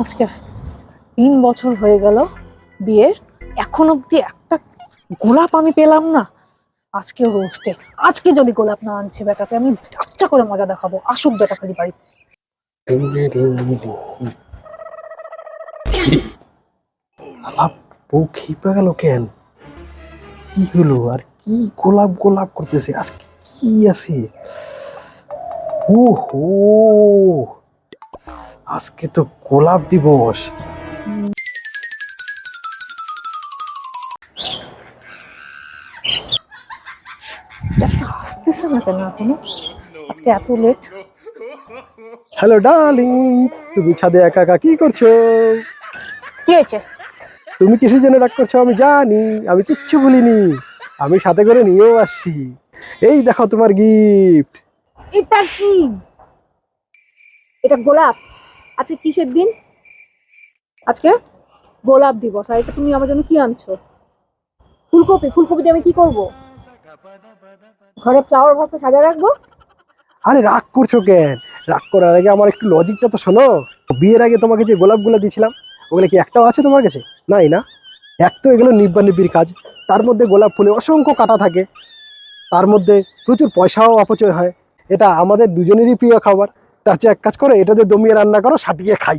আজকে তিন বছর হয়ে গেল বিয়ের। এখন অব্দি একটা গোলাপ আমি পেলাম না। আজকে রোস্টে আজকে যদি গোলাপ না আনছে বেটাকে, আমি আচ্ছা করে মজা দেখাবো। আসুক বেটা খালি বাড়ি। আলাপ বউ খেপে গেল কেন? কি হলো? আর কি গোলাপ গোলাপ করতেছে? আজকে কি আছে? ও হো আজকে তো গোলাপ দিবস। আসতেছে না কেন এখনও? আজকে এত লেট হ্যালো ডার্লিং তুমি ছাদে একা একা কি করছ? কি হয়েছে? তুমি কিসের জন্য রাগ করছ আমি জানি আমি কিচ্ছু বলিনি আমি সাথে করে নিয়েও আসছি। এই দেখো তোমার গিফট এটা কি? এটা গোলাপ। আজকে কিসের দিন? আজকে গোলাপ দিবস, আর এটা তুমি আমার জন্য কি আনছো? ফুলকপি ফুলকপি দিয়ে আমি কি করব? ঘরে ফ্লাওয়ার ভাসে সাজা রাখব? আরে রাগ করছ কেন? রাগ করার আগে আমার একটু লজিকটা তো শোনো। বিয়ের আগে তোমাকে যে গোলাপগুলো দিয়েছিলাম, ওগুলো কি একটাও আছে তোমার কাছে? নাই না? এক তো এগুলো নিব্বা নিব্বির কাজ। তার মধ্যে গোলাপ ফুলে অসংখ্য কাটা থাকে। তার মধ্যে প্রচুর পয়সাও অপচয় হয়। এটা আমাদের দুজনেরই প্রিয় খাবার। তার চেয়ে এক কাজ করো দিয়ে দমিয়ে রান্না করো সাটিয়ে খাই।